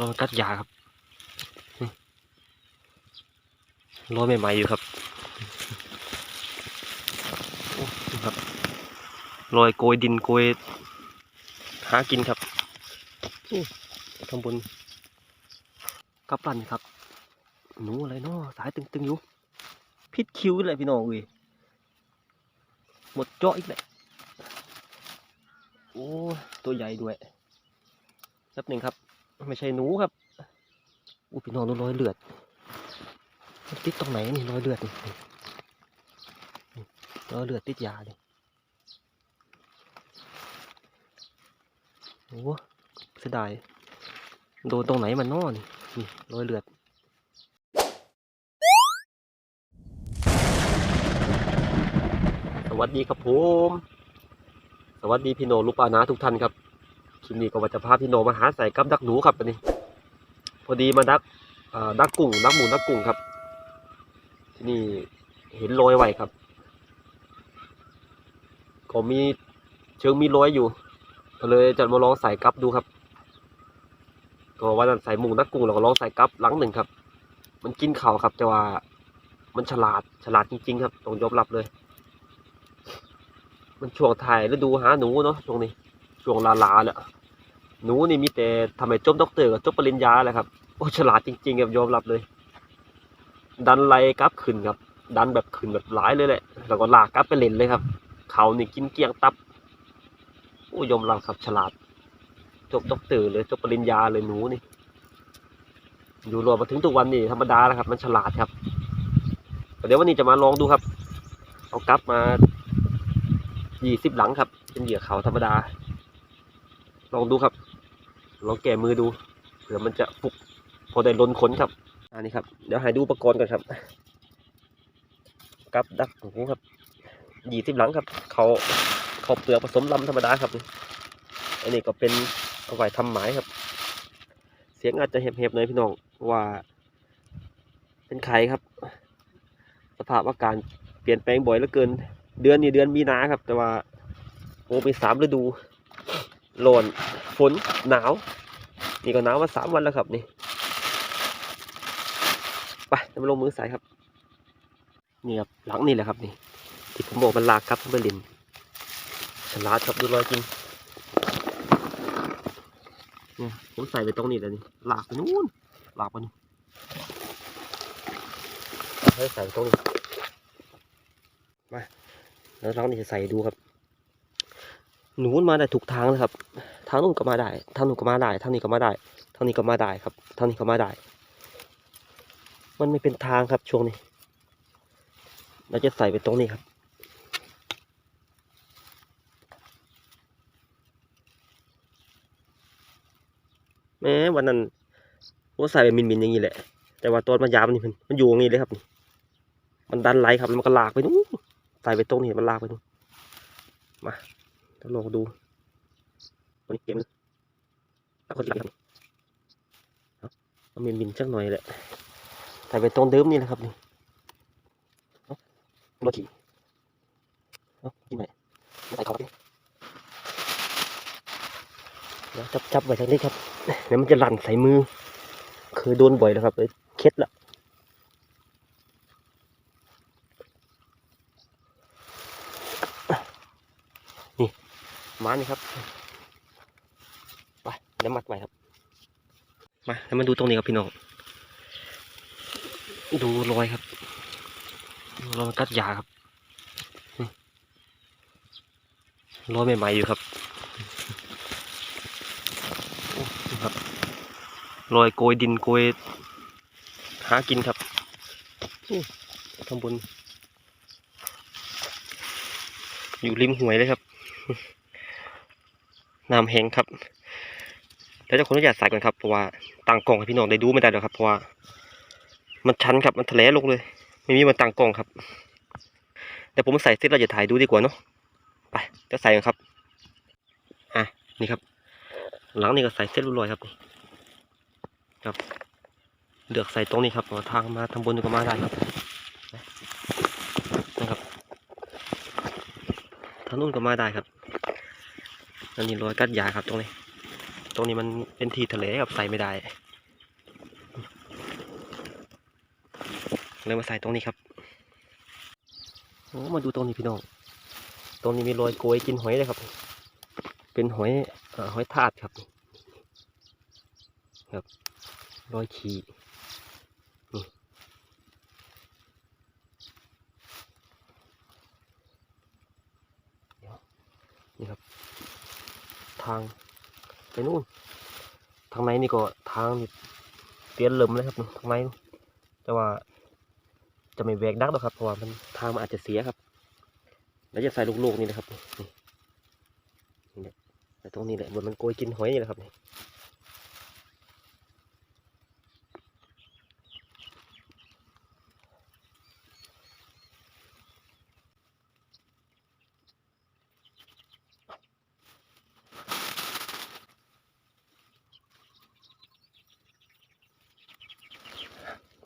รอยกัดยาครับรอยใหม่ๆอยู่ครับนะครับรอยโกยดินโกยหากินครับนี่ข้างบนกับปั่นครับ หนูอะไรเนาะสายตึงๆอยู่ พิษคิ้วเลยพี่น้องเอ้ยหมดเจาะอีกแล้วโอ้ ตัวใหญ่ด้วยแป๊บหนึ่งครับ ไม่ใช่หนูครับอู้พี่น้องดูรอยเลือดติดตรงไหนนี่รอยเลือดนี่รอยเลือดติดยาเลยโอ้เสียดายโดนตรงไหนมันนอนนี่รอยเลือดสวัสดีครับผม สวัสดีพี่โนลูกปานาทุกท่านครับ ลิปนี้ก็ว่าจะพาพี่โนมาหาใส่กับดักหนูครับวันนี้ พอดีมาดักดักกุ้งดักหมูดักกุ้งครับ ที่นี่เห็นรอยไหวครับ ก็มีเชิงมีรอยอยู่ก็เลยจะมาลองใส่กับดูครับ ก็วันนั้นใส่หมูดักกุ้งเราก็ลองใส่กับหลังหนึ่งครับ มันกินเข่าครับ แต่ว่ามันฉลาดฉลาดจริง ๆ ครับต้องยอมรับเลย มันช่วงถ่ายฤดูหาหนูเนาะช่วงนี้ช่วงลาลาเนี่ย หนูนี่มีแต่ทำไมจบด็อกเตอร์กับจบปริญญาแหละครับ โอ้ฉลาดจริงๆครับยอมรับเลย ดันไล่กลับขึ้นครับ ดันแบบขึ้นแบบหลายเลยแหละ แล้วก็ลากกลับไปเล่นเลยครับ เขานี่กินเกลี้ยงตับ โอ้ยอมรับครับฉลาด จบด็อกเตอร์เลยจบปริญญาเลยหนูนี่ อยู่รวมมาถึงทุกวันนี่ธรรมดาแล้วครับ มันฉลาดครับ เดี๋ยววันนี้จะมาลองดูครับ เอากลับมายี่สิบหลังครับ เป็นเหยื่อเขาธรรมดา ลองดูครับ ลองแก่มือดูเผื่อมันจะฟุกพอได้ล้นขนครับ อันนี้ครับ เดี๋ยวให้ดูอุปกรณ์ก่อนครับกับดักหูครับยี่สิบหลังครับ เขาเขาเปลือกผสมลำธรรมดาครับ อันนี้ก็เป็นเอาไว้ทำหมายครับ เสียงอาจจะเห็บๆหน่อยพี่น้องว่า เป็นไข่ครับ สภาพอากาศเปลี่ยนแปลงบ่อยเหลือเกิน เดือนนี้เดือนมีนาครับ แต่ว่าโอ้มีสามฤดู ร้อนฝนหนาว นี่ก็หนาวมาสามวันแล้วครับนี่ไปมาลงมือใส่ครับ นี่ครับหลังนี่แหละครับนี่ที่ผมบอกมันลากครับเบอร์ลินฉลาดครับดูรอยจริงเนี่ยผมใส่ไปตรงนี้เลยนี่ลากไปนู้นลากไปนู่นให้ใส่ตรงนี้แล้วเรานี่จะใส่ดูครับ หนูมันมาได้ถูกทางนะครับ ทางนู้นก็มาได้ ทางนู้นก็มาได้ ทางนี้ก็มาได้ ทางนี้ก็มาได้ครับ ทางนี้ก็มาได้ มันไม่เป็นทางครับช่วงนี้ เราจะใส่ไปตรงนี้ครับแม้วันนั้นผมใส่ไปมินมินอย่างนี้แหละ แต่ว่าตอนมันยาวมันนี่มันมันอยู่อย่างนี้เลยครับนี่มันดันไหลครับมันก็ลากไปนู้นใส่ไปตรงนี้มันลากไปดูมา ลองดูคนเกมเอาคนเกมเอาเมนมินสักหน่อยแหละใส่ไปตรงเดิมนี่แหละครับนี่เอารถขี่เอาที่ไหนใส่เขาไปเดี๋ยวจับจับไว้ทางนี้ครับเดี๋ยวมันจะหลั่นใส่มือ เคยโดนบ่อยแล้วครับเลยเคล็ดละ มานี่ครับไปเดี๋ยวมัดไว้ครับ มาแล้วมาดูตรงนี้ครับพี่น้องดูรอยครับรอยมันกัดยาครับรอยใหม่ๆอยู่ครับโอ้นี่ครับรอยโกยดินโกยหากินครับข้างบนอยู่ริมห้วยเลยครับ น้ำแห้งครับแล้วจะขออนุญาตใส่ก่อนครับเพราะว่าต่างกล่องให้พี่น้องได้ดูไม่ได้หรอกครับเพราะว่า มันชันครับมันทะเลลงเลย ไม่มีมันต่างกล่องครับแต่ผมใส่เสร็จเราจะถ่ายดูดีกว่าเนาะไปจะใส่กันครับอะนี่ครับ หลังนี่ก็ใส่เสร็จเรียบร้อยครับครับเลือกใส่ตรงนี้ครับทางมาทางบนก็มาได้ครับนะครับทางนู้นก็มาได้ครับ อันนี้รอยกัดยาครับตรงนี้ ตรงนี้มันเป็นทีทะเลครับใส่ไม่ได้เลยมาใส่ตรงนี้ครับโอ้มาดูตรงนี้พี่น้อง ตรงนี้มีรอยโกยกินหอยเลยครับ เป็นหอยอหอยทาดครับ ครับรอยขีนี่เดี๋ยวนี่ครับ ทางไปนู่นทางในนี่ก็ทางนี่เตียนเหลิมเลยครับทางในนู่นแต่ว่า จะไม่แวกดักหรอกครับเพราะว่ามันทางมันอาจจะเสียครับ แล้วจะใส่ลูกๆนี่นะครับนี่แต่ตรงนี้แหละบนมันโกยกินหอยนี่แหละครับนี่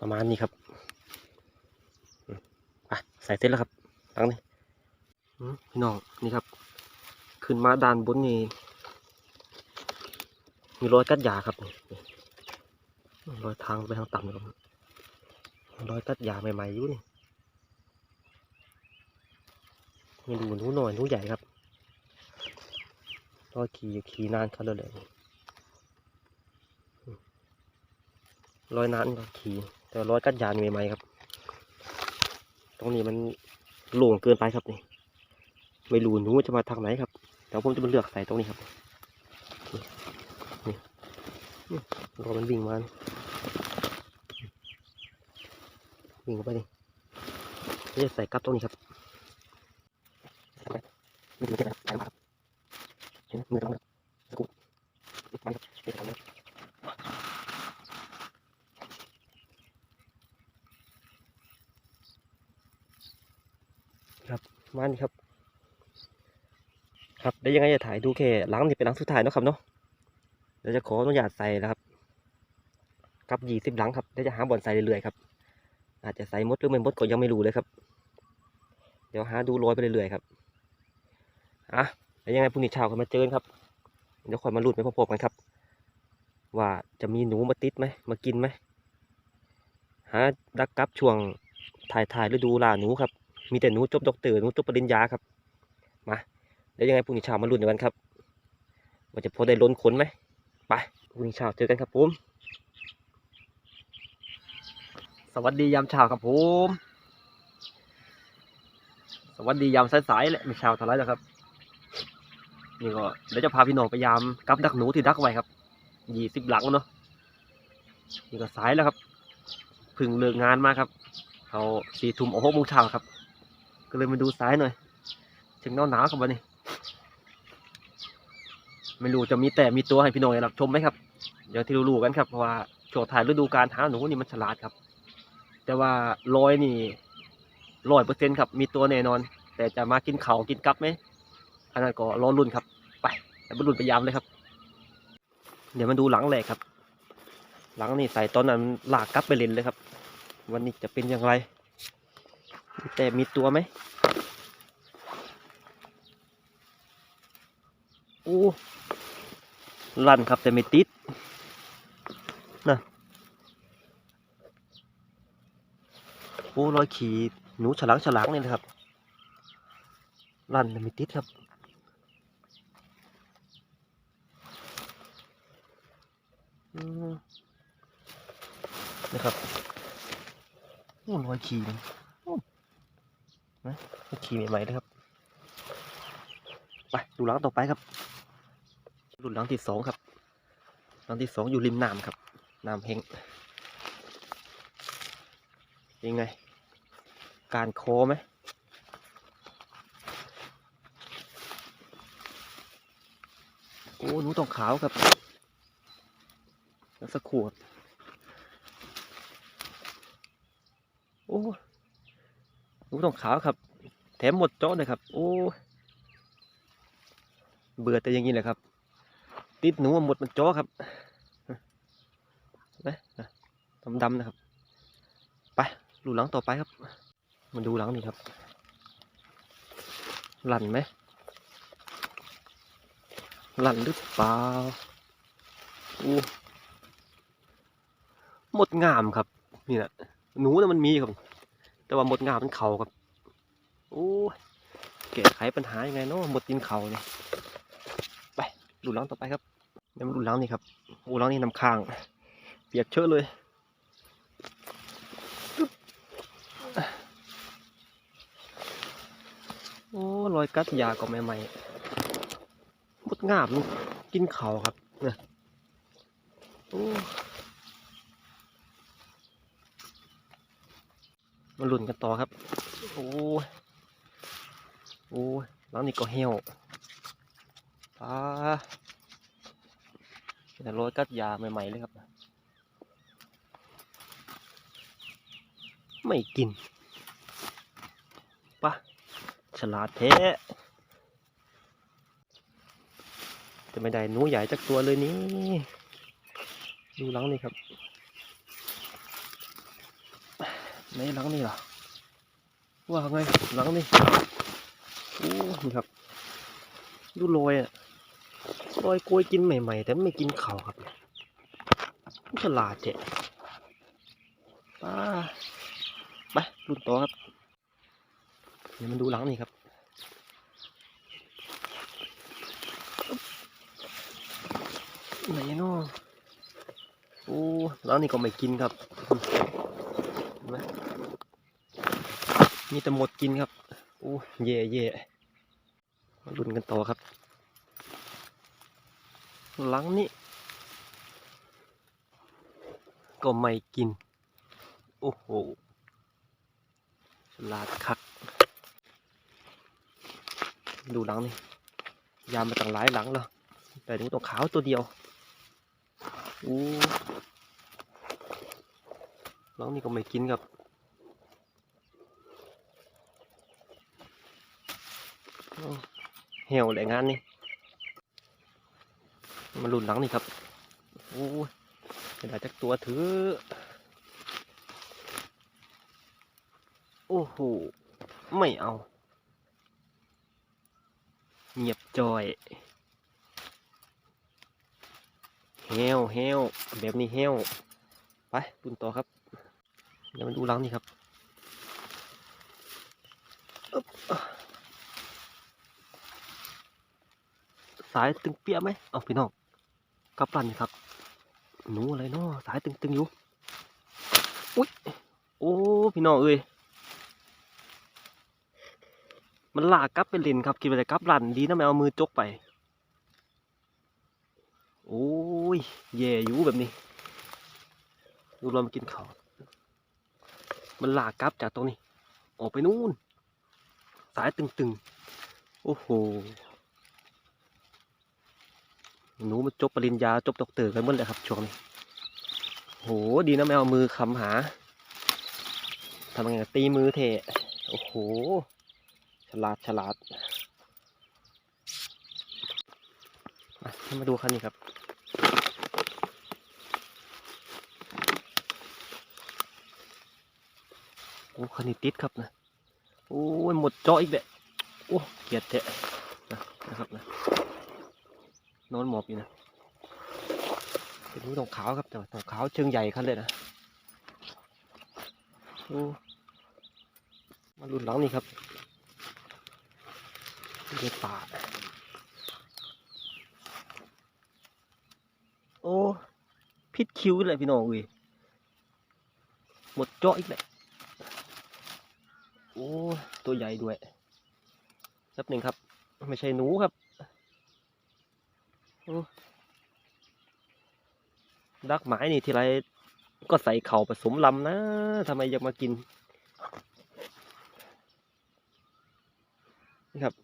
ประมาณนี้ครับอืมไปใส่เสร็จแล้วครับตั้งนี่พี่น้องนี่ครับ ขึ้นมาด้านบนนี่มีรอยกัดยาครับรอยทางไปทางต่ำครับรอยกัดยาใหม่ๆอยู่นี่มีดูหนูหน่อยหนูใหญ่ครับรอยขี่ขี่นานเขาเลยเลยอืมรอยนานก็ขี่ แต่รอยกัดยานี่ใหม่ๆครับ ตรงนี้มันโล่งเกินไปครับนี่ ไม่รู้หนูจะมาทางไหนครับเดี๋ยวผมจะมาเลือกใส่ตรงนี้ครับ นี่รอมันวิ่งมา วิ่งไปนี่นี่จะใส่กลับตรงนี้ครับมือเก็บนะครับใส่ลงมาครับเห็นไหมมือตรงนี้สกุลมันครับเก็บตรงนี้ครับ มานี่ครับ ครับได้วยังไงจะถ่ายดูแค่หลังนี่เป็นหลังสุดท้ายเนาะครับเนาะเดี๋ยวจะขออนุญาตใส่นะครับกับยี่สิบหลังครับเดี๋ยวจะหาบ่อนใส่เรื่อยๆครับอาจจะใส่มดหรือไม่มดก็ยังไม่รู้เลยครับ เดี๋ยวหาดูโรยไปเรื่อยๆครับอะแล้วยังไงพรุ่งนี้เช้าค่อยมาเจอกันครับ เดี๋ยวคอยมาลุ้นไปพบๆกันครับ ว่าจะมีหนูมาติดไหมมากินไหมหาดักกับช่วงถ่ายถ่ายฤดูล่าหนูครับ มีแต่หนูจบด็อกเตอร์หนูจบปริญญาครับมาเดี๋ยวยังไงพรุ่งนี้เช้ามาลุ้นกันครับว่าจะพอได้ล้นขนไหมไปพรุ่งนี้เช้าเจอกันครับผมสวัสดียามเช้าครับผม สวัสดียามสายๆแหละไม่เช้าเท่าไรแล้วครับ นี่ก็เดี๋ยวจะพาพี่น้องไปยามกับดักหนูที่ดักไว้ครับยี่สิบหลังเนาะนี่ก็สายแล้วครับพึ่งเลิกงานมาครับ เขาสี่ทุ่มหกโมงเช้าครับ ก็เลยมาดูสายหน่อย ถึงหนาวหนาวๆครับวันนี้ไม่รู้จะมีแต่มีตัวให้พี่น้องรับชมไหมครับอย่างที่รู้ๆกันครับเพราะว่าช่วงถ่ายฤดูการหาหนูนี่มันฉลาดครับ แต่ว่าลอยนี่ร้อยเปอร์เซ็นต์ครับ มีตัวแน่นอน แต่จะมากินเขากินกับไหมอันนั้นก็รอรุ่นครับ ไปแต่บรรลุนไปยามเลยครับ เดี๋ยวมาดูหลังแหลกครับ หลังนี่ใส่ตอนนั้นหลากกลับไปเล่นเลยครับ วันนี้จะเป็นอย่างไร แต่มีตัวไหมโอ้ลั่นครับแต่ไม่ติดนะโอ้รอยขี่หนูฉลังฉลังนี่นะครับลั่นแต่ไม่ติดครับนะครับโอ้รอยขี่ นะขี่ใหม่ๆเลยครับ ไปดูหลังต่อไปครับดูหลังที่สองครับหลังที่สองอยู่ริมน้ำครับน้ำเฮงยังไง การโค้ไหมโอ้หนูต้องขาวครับแล้วสักขวดโอ้ ต้องขาวครับ แถมหมดโจ๊ะเลยครับ โอ้เบื่อแต่อย่างนี้แหละครับ ติดหนูหมดมันจ้อครับนะดำดำๆนะครับ ไปดูหลังต่อไปครับ มาดูหลังนี่ครับ หลั่นไหมหลั่นหรือเปล่าอู้หมดงามครับ นี่แหละหนูนะมันมีครับ แต่ว่าหมดงามันเข่าครับโอ้ยแก้ไขปัญหายังไงเนาะหมดกินเข่าเนี่ยไปดูหลังต่อไปครับเดี๋ยวมาดูหลังนี่ครับโอ้หลังนี่น้ำค้าง เปียกเชอะเลยโอ้รอยกัดยาก็ใหม่ๆหมดงามกินเขาครับเนี่ยโอ้ มาลุ้นกันต่อครับ โอ้โอ้แล้วนี่ก็เหี่ยวปลาแต่รอยกัดยาใหม่ๆเลยครับ ไม่กินปะฉลาดแท้จะไม่ได้หนูใหญ่จักตัวเลยนี่ ดูหลังนี่ครับ ไหนหลังนี่ล่ะว่าไงหลังนี่โอ้นี่ครับดูรอยอะรอยกล้วยกินใหม่ ๆ แต่ไม่กินเขาครับฉลาดเจ๊ป้าไปรุ่นต่อครับเดี๋ยวมันดูหลังนี่ครับไหนเนาะโอ้หลังนี่ก็ไม่กินครับเห็นไหม มีแต่หมดกินครับโอ้เย่เย่มาลุ้นกันต่อครับ หลังนี้ ก็ไม่กิน โอ้โหฉลาดคัก ดูหลังนี่ ยามมาตั้งหลายหลังแล้ว แต่ดูตัวขาวตัวเดียวอู้หลังนี่ก็ไม่กินครับโอ้ เหี่ยวเลยงานนี่มาลุ่นหลังนี่ครับ โอ้ยเป็นไรจักตัวถือ โอ้โห ไม่เอา เงียบจอยเฮวเฮวแบบนี้เฮวไปดุนต่อครับ เดี๋ยวมาดูหลังนี่ครับอึ๊บ สายตึงเปี้ยไหมเอาพี่น้องกับรันครับหนูอะไรเนาะสายตึงๆอยู่อุ๊ยโอ้พี่น้องเอ้ยมันลากกลับไปเล่นครับคิดว่าจะกลับรันดีนะไม่เอามือจกไป โอ้ยแย่อยู่แบบนี้ดูเรามากินข้าวมันลากกลับจากตรงนี้ ออกไปนู่น สายตึงๆ โอ้โห หนูมันจบปริญญาจบดอกเตอร์กันหมดเลยครับช่วงนี้โหดีนะไม่เอามือคำหาทำยังไงตีมือเทะโอ้โห ฉลาดฉลาดมามาดูคันนี้ครับโอ้คันนี้ติดครับนะโอ้ยหมดเจาะอีกแบบโอ้เกียดแทะนะนะครับนะ นอนหมอบอยู่นะเป็นหูทองขาวครับแต่ว่าทองขาวเชิงใหญ่คันเลยนะโอ้มารุ่นหลังนี่ครับเดือดป่าโอ้พิษคิ้วเลยพี่น้องเอ้ยหมดเจาะอีกแล้วโอ้ตัวใหญ่ด้วยแป๊บหนึ่งครับ ไม่ใช่หนูครับ ดักหมายนี่ทีไรก็ใส่เข่าผสมลำนะทำไมยังมากิน นี่ครับ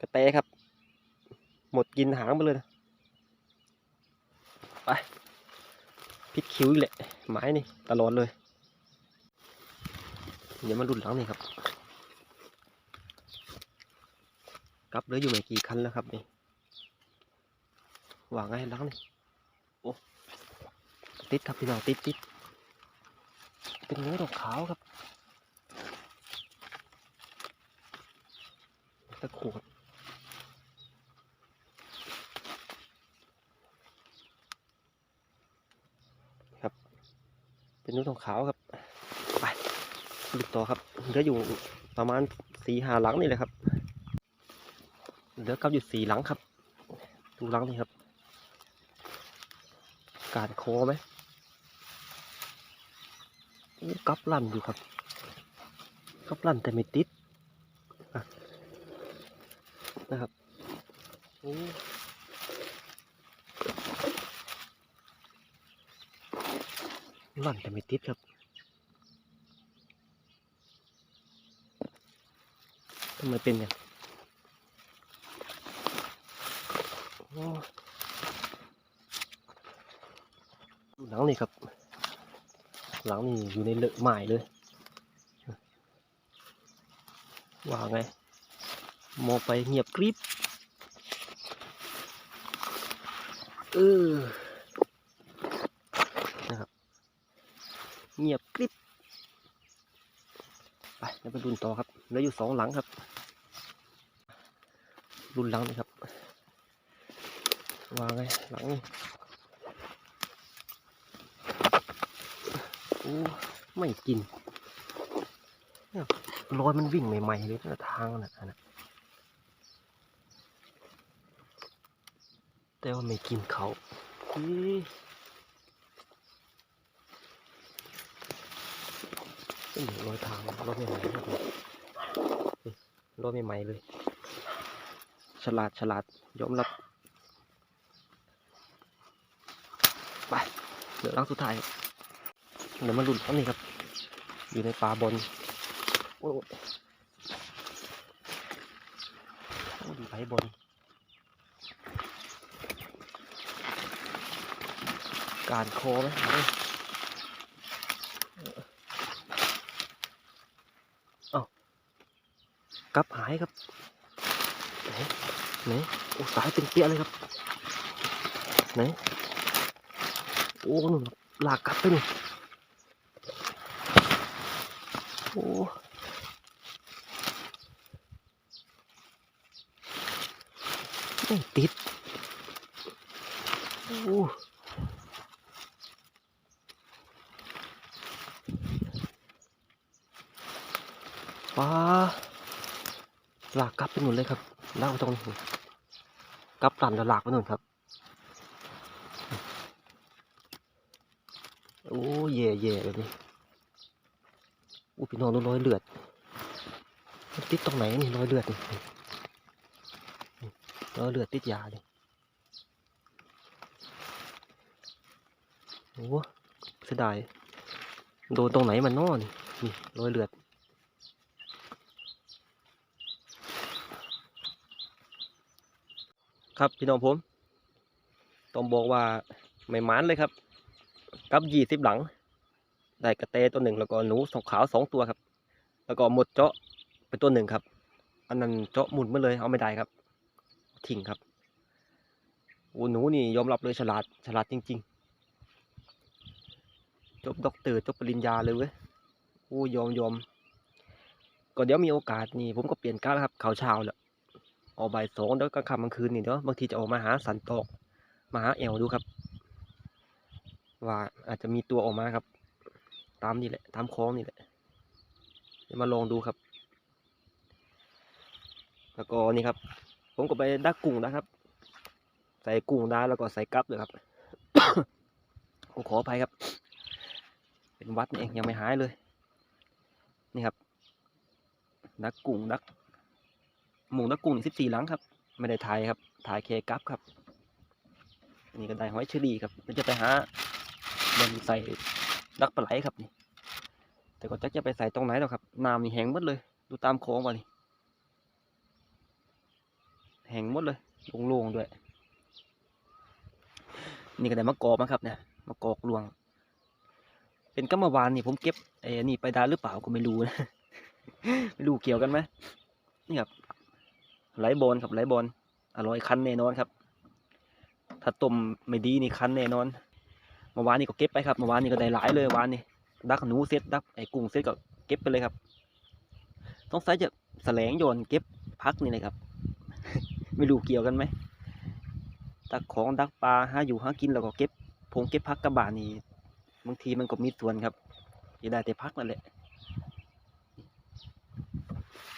กระแตครับ หมดกินหางไปเลยนะไปพิษคิ้วอีกแหละไม้นี่ตลอดเลย เดี๋ยวมารุ่นหลังนี่ครับกลับเหลืออยู่ไม่กี่คันแล้วครับนี่ วางไงล้างนี่โอ้ติดครับพี่น้องติดติดเป็นงูดอกขาวครับตะขวดครับ เป็นงูดอกขาวครับไปลุกต่อครับเหลืออยู่ประมาณสี่หาหลังนี่แหละครับเหลือกับอยู่สี่หลังครับ ดูหลังนี่ครับ การโคไหมอู้กับลั่นอยู่ครับกับลั่นแต่ไม่ติดนะครับโอ้ลั่นแต่ไม่ติดครับทำไมเป็นอย่างโอ้ หลังนี่ครับ หลังนี่อยู่ในเลอะไม้เลย ว่าไง มองไปเงียบกริบเออนะครับ เงียบกริบไปแล้วไปรุ่นต่อครับเหลืออยู่สองหลังครับ รุ่นหลังนี่ครับว่าไงหลังนี่ อ้ไม่กินเนี่ยรอยมันวิ่งใหม่ๆเลยทางน่ะนะแต่ว่าไม่กินเขาเอ้ยรอยทางรอยใหม่ๆครับผมเฮ้ยรอยใหม่ๆเลย ฉลาดฉลาดยอมรับ ไป เหลือหลังสุดท้าย เดี๋ยวมาลุ้นอันนี้ครับ อยู่ในป่าบนโอ้ยโอ้ดีไปบนการโคไหมเอาดิเอ้ากลับหายครับไหนไหนโอ้สายเป็นเปี้ยเลยครับไหนโอ้นู่นครับลากกลับไปนี่ โอ้ไม่ติดโอ้ป้าลากกลับไปนู่นเลยครับลากไปตรงนู้กลับตันแล้วหลากไปนู่นครับโอ้เย่เย่แบบนี้อู้พี่ น้องดูรอยเลือดติดตรงไหนนี่รอยเลือดนี่นี่รอยเลือดติดยาเลยโอ้เสียดายโดนตรงไหนมันนอนนี่รอยเลือดครับพี่น้องผม ต้องบอกว่าไม่มานเลยครับ กับยี่สิบหลัง ได้กระเตตัวหนึ่งแล้วก็หนูสองขาวสองตัวครับ แล้วก็หมดเจาะเป็นตัวหนึ่งครับ อันนั้นเจาะหมุนมาเลยเอาไม่ได้ครับ ทิ้งครับโอ้หนูนี่ยอมรับเลยฉลาดฉลาดจริง ๆ จบด็อกเตอร์จบปริญญาเลยเว้ยโอ้ยอมยอมก็เดี๋ยวมีโอกาสนี่ผมก็เปลี่ยนการแล้วครับข่าวเช้าแล้วออกบ่ายสองเดี๋ยวกลางค่ำกลางคืนนี่เดี๋ยวบางทีจะออกมาหาสันตอกมาหาแอลดูครับ ว่าอาจจะมีตัวออกมาครับ ตามนี่แหละ ตามคลองนี่แหละเดี๋ยวมาลองดูครับ แล้วก็นี่ครับ ผมก็ไปดักกุ้งนะครับ ใส่กุ้งได้แล้วก็ใส่กับเลยครับผมขออภัยครับ เป็นวัดนี่เองยังไม่หายเลย นี่ครับ ดักกุ้งดักหมูดักกุ้งสิบสี่หลังครับ ไม่ได้ถ่ายครับ ถ่ายเคกับครับนนี้ก็ได้หอยเชอรี่ครับเดี๋ยวจะไปหาบนใส่ ดักปลาไหลครับนี่ แต่ก็จักจะไปใส่ตรงไหนหรอกครับน้ำนี่แห้งหมดเลย ดูตามโค้งมานี่แห้งหมดเลยโล่งๆด้วย นี่ก็ได้มะกอกมาครับเนี่ยมะกอกลวง เป็นกัมาวานนี่ผมเก็บไอ้นี่ไปด้หรือเปล่าก็ไม่รู้นะไม่รู้เกี่ยวกันไหมนี่ครับไหลบอลครับไหลบอลอร่อยคันแน่นอนครับ ถ้าต้มไม่ดีนี่คันแน่นอน เมื่อวานนี้ก็เก็บไปครับเมื่อวานนี้ก็ได้หลายเลยวานนี้ดักหนูเซ็ตดักไอ้กุ้งเซ็ตก็เก็บไปเลยครับต้องใส่จะแสลงโยนเก็บพักนี่เลยครับ ไม่รู้เกี่ยวกันไหมดักของดักปลาหาอยู่หากินแล้วก็เก็บพงเก็บพักกระบานี่บางทีมันก็มีส่วนครับจะได้แต่พักนั่นแหละ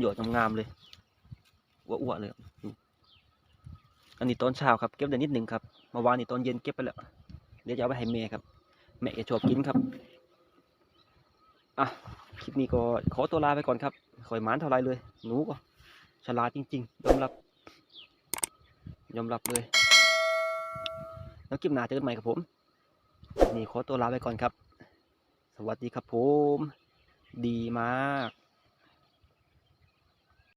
หยดงามๆเลยอ้วๆเลย อันนี้ตอนเช้าครับเก็บได้นิดหนึ่งครับเมื่อวานนี้ตอนเย็นเก็บไปแล้ว เดี๋ยวจะเอาไปให้แม่ครับ แม่จะชอบกินครับ อะ คลิปนี้ก็ขอตัวลาไปก่อนครับคอยหมานเท่าไรเลย หนูก็ฉลาดจริง ๆ ยอมรับ ยอมรับเลย แล้วคลิปหน้าเจอกันใหม่ครับผม นี่ขอตัวลาไปก่อนครับ สวัสดีครับผม ดีมาก